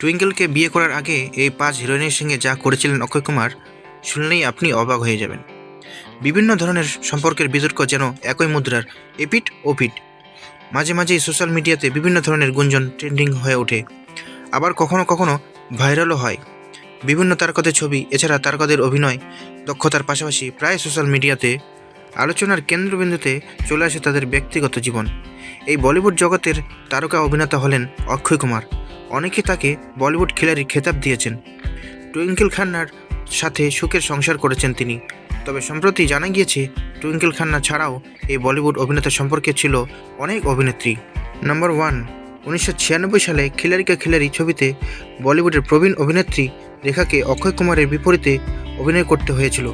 টুইঙ্কেলকে বিয়ে করার আগে এই পাঁচ হিরোইনের সঙ্গে যা করেছিলেন অক্ষয় কুমার, শুনলেই আপনি অবাক হয়ে যাবেন। বিভিন্ন ধরনের সম্পর্কের বিতর্ক যেন একই মুদ্রার এপিট ওপিট মাঝে মাঝেই সোশ্যাল মিডিয়াতে বিভিন্ন ধরনের গুঞ্জন ট্রেন্ডিং হয়ে ওঠে। আবার কখনো কখনো ভাইরালও হয়। বিভিন্ন তারকাদের ছবি, এছাড়া তারকাদের অভিনয়, দক্ষতার পাশাপাশি প্রায় সোশ্যাল মিডিয়াতে আলোচনার কেন্দ্রবিন্দুতে চলে আসে তাদের ব্যক্তিগত জীবন। এই বলিউড জগতের তারকা অভিনেতা হলেন অক্ষয় কুমার। অনেকে তাকে বলিউড খিলাড়ির খেতাব দিয়েছেন। টুইঙ্কেল খান্নার সাথে সুখের সংসার করেছেন তিনি। তবে সম্প্রতি জানা গিয়েছে, টুইঙ্কেল খান্না ছাড়াও এই বলিউড অভিনেতা সম্পর্কে ছিল অনেক অভিনেত্রী। নম্বর ওয়ান, উনিশশো ছিয়ানব্বই সালে খিলারিকা খিলারি ছবিতে বলিউডের প্রবীণ অভিনেত্রী রেখাকে অক্ষয় কুমারের বিপরীতে অভিনয় করতে হয়েছিল।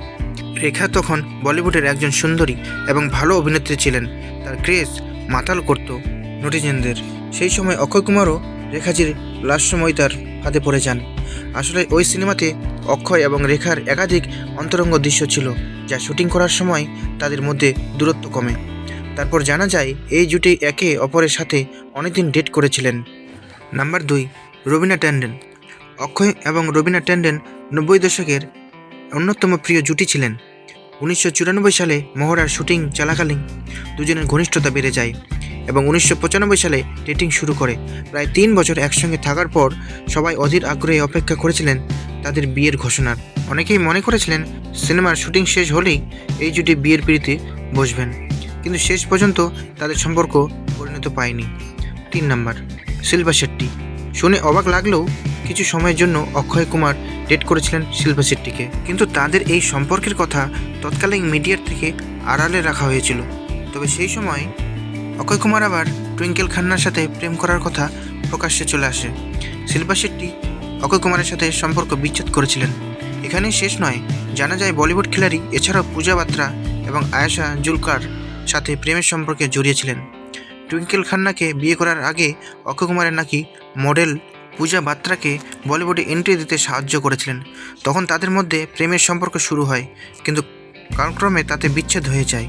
রেখা তখন বলিউডের একজন সুন্দরী এবং ভালো অভিনেত্রী ছিলেন। তার ক্রেজ মাতাল করত নটিজেনদের। সেই সময় অক্ষয় কুমারও রেখাজির লাস্যময়তার হাতে পড়ে যান। আসলে ওই সিনেমাতে অক্ষয় এবং রেখার একাধিক অন্তরঙ্গ দৃশ্য ছিল, যা শুটিং করার সময় তাদের মধ্যে দূরত্ব কমে। তারপর জানা যায়, এই জুটি একে অপরের সাথে অনেকদিন ডেট করেছিলেন। নাম্বার দুই, রবিনা ট্যান্ডেন অক্ষয় এবং রবিনা ট্যান্ডেন নব্বই দশকের অন্যতম প্রিয় জুটি ছিলেন। উনিশশো চুরানব্বই সালে মহড়ার শুটিং চলাকালীন দুজনের ঘনিষ্ঠতা বেড়ে যায়। এবং উনিশশো পঁচানব্বই সালে ডেটিং শুরু করে। প্রায় তিন বছর একসঙ্গে থাকার পর সবাই অধীর আগ্রহে অপেক্ষা করেছিলেন তাদের বিয়ের ঘোষণার। অনেকেই মনে করেছিলেন সিনেমার শুটিং শেষ হলেই এই জুটি বিয়ের পিড়িতে বসবেন। কিন্তু শেষ পর্যন্ত তাদের সম্পর্ক পরিণত পায়নি। তিন নাম্বার, শিল্পা শেট্টি। শুনে অবাক লাগলেও কিছু সময়ের জন্য অক্ষয় কুমার ডেট করেছিলেন শিল্পা শেট্টিকে। কিন্তু তাদের এই সম্পর্কের কথা তৎকালীন মিডিয়ার থেকে আড়ালে রাখা হয়েছিল। তবে সেই সময় অক্ষয় কুমার আবার টুইঙ্কেল খান্নার সাথে প্রেম করার কথা প্রকাশ্যে চলে আসে। শিল্পা শেট্টি অক্ষয় কুমারের সাথে সম্পর্ক বিচ্ছেদ করেছিলেন। এখানেই শেষ নয়, জানা যায় বলিউড খিলাড়ি, এছাড়াও পূজা বাত্রা এবং আয়েশা জুলকার সাথে প্রেমের সম্পর্কে জড়িয়েছিলেন। টুইঙ্কেল খান্নাকে বিয়ে করার আগে অক্ষয় কুমারের নাকি মডেল পূজা বাত্রাকে বলিউডে এন্ট্রি দিতে সাহায্য করেছিলেন। তখন তাদের মধ্যে প্রেমের সম্পর্ক শুরু হয়, কিন্তু কালক্রমে তাতে বিচ্ছেদ হয়ে যায়।